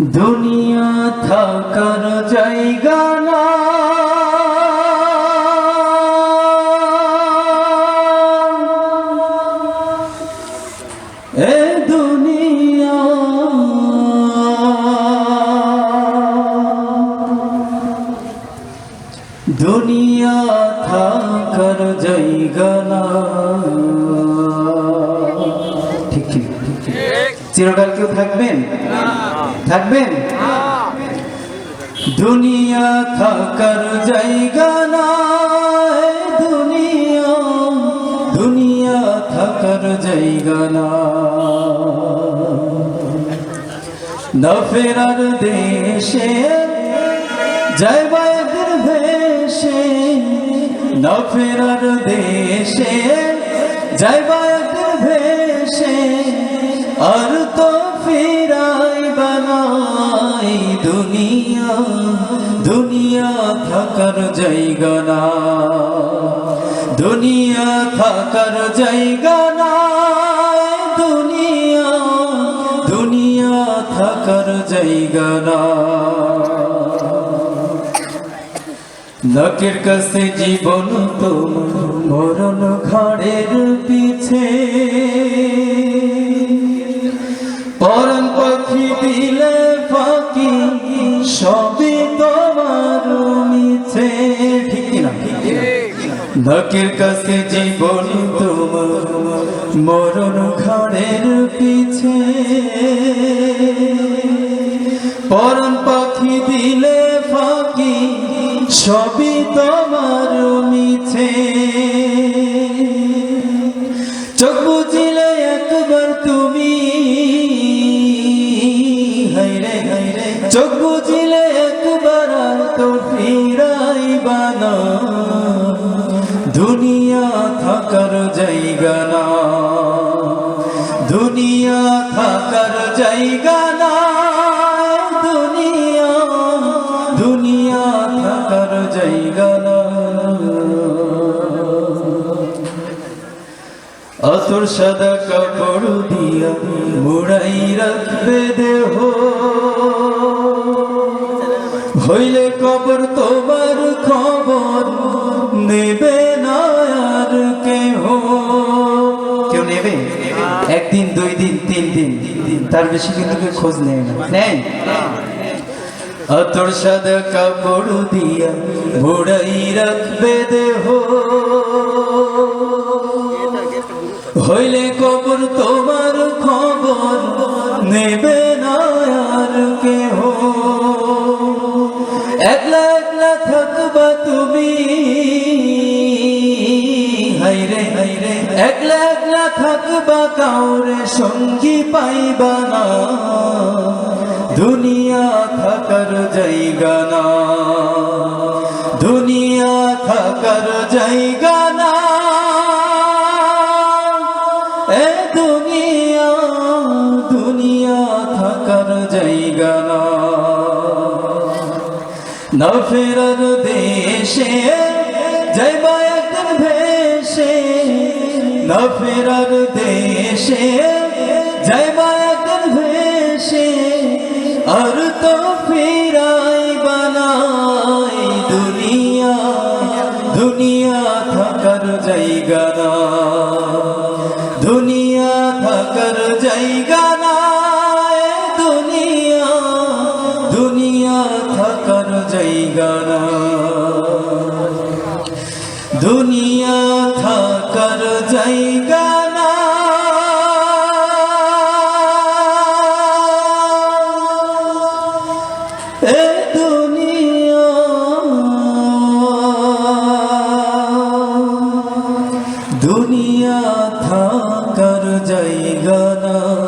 দুনিয়া থাকার জায়গা না। এ দুনিয়া। দুনিয়া থাকার জায়গা না। ঠিক ঠিক চিরকাল কেউ থাকবেন? থাকবেন? দুনিয়া থাকার জায়গা না দুনিয়া দুনিয়া থাকার জায়গা না না ফেরার দেশে জয়বায়দের ভেসে না ফেরার দেশে জয়বায়দের ভেসে আর তো বানাই দুনিয়া দুনিয়া থাকার জায়গা না। দুনিয়া থাকার জায়গা না। দুনিয়া দুনিয়া থাকার জায়গা না। লোকের কাছে জীবন তোমার মরণ ঘরের পিছে। সবই তোমার মিছে ঠিক না লোকের কাছে জীবন তোমার মরণ ঘরের পিছে। পরম পাখি দিলে ফাঁকি, সবই তোমার মিছে দুনিয়া থাকার জায়গা না। দুনিয়া থাকার জায়গা না। দুনিয়া দুনিয়া থাকার জায়গা না। অতর সাদা কাপড় দিয়া মুড়াই রাখবে দেহ। হইলে কবর তোমার খবর নেবে। একদিন দুই দিন তিন দিন। তার বেশি কিন্তু কেউ খোঁজ নেয় না। নেয়? অতর সাদা কাপড় দিয়া মুড়াই রাখবে দেহ। হইলে কবর তোমার খবর নেবে না আর কেহ। একলা একলা থাকবা তুমি। হাইরে হাইরে। একলা থাকবা কাউরে সঙ্গী পাইবা না। দুনিয়া থাকার জায়গা না। দুনিয়া থাকার জায়গা না। এ দুনিয়া দুনিয়া থাকার জায়গা না। না ফেরার দেশে যাইবা না ফেরার দেশে যাইবা একদিন ভেসে, আর তো ফিরাই বানাই দুনিয়া দুনিয়া থাকার জায়গা না। দুনিয়া থাকার জায়গা না দুনিয়া দুনিয়া থাকার জায়গা না। দুনিয়া থাকার জায়গা না। এ দুনিয়া। দুনিয়া থাকার জায়গা না।